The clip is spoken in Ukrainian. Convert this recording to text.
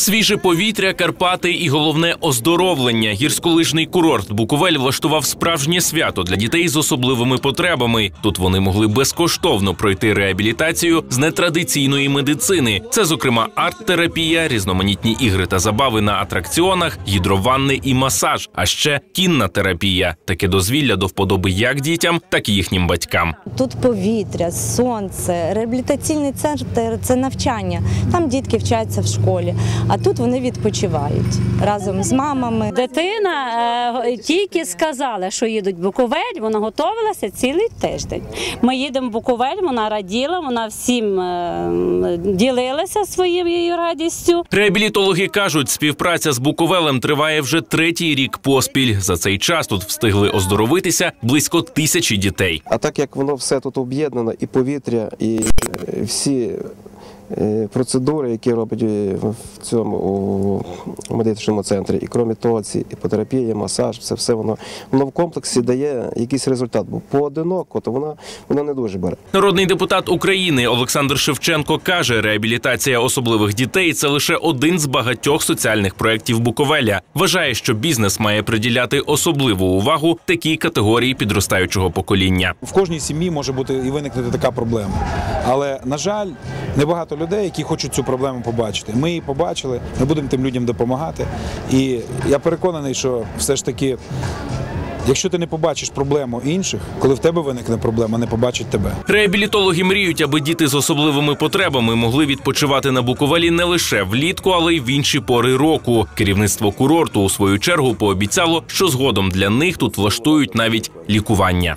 Свіже повітря, Карпати і головне оздоровлення. Гірськолижний курорт Буковель влаштував справжнє свято для дітей з особливими потребами. Тут вони могли безкоштовно пройти реабілітацію з нетрадиційної медицини. Це, зокрема, арт-терапія, різноманітні ігри та забави на атракціонах, гідрованни і масаж, а ще кінна терапія. Таке дозвілля до вподоби як дітям, так і їхнім батькам. Тут повітря, сонце, реабілітаційний центр це навчання. Там дітки вчаться в школі, а тут вони відпочивають разом з мамами. Дитина е, тільки сказала, що їдуть в Буковель, вона готувалася цілий тиждень. Ми їдемо в Буковель, вона раділа, вона всім е, ділилася своєю радістю. Реабілітологи кажуть, співпраця з Буковелем триває вже третій рік поспіль. За цей час тут встигли оздоровитися близько тисячі дітей. А так як воно все тут об'єднано, і повітря, і е, всі процедури, які роблять е, в цьому у медичному центрі, і крім того, ці іпотерапія, масаж, це все воно воно в комплексі дає якийсь результат. Бо поодиноко, то воно, воно не дуже бере. Народний депутат України Олександр Шевченко каже, реабілітація особливих дітей це лише один з багатьох соціальних проєктів Буковеля. Вважає, що бізнес має приділяти особливу увагу такій категорії підростаючого покоління. В кожній сім'ї може бути і виникнути така проблема. Але на жаль, небагато людей, які хочуть цю проблему побачити. Ми її побачили, ми будемо тим людям допомагати. І я переконаний, що все ж таки. Якщо ти не побачиш проблему інших, коли в тебе виникне проблема, не побачить тебе. Реабілітологи мріють, аби діти з особливими потребами могли відпочивати на Буковелі не лише влітку, але й в інші пори року. Керівництво курорту у свою чергу пообіцяло, що згодом для них тут влаштують навіть лікування.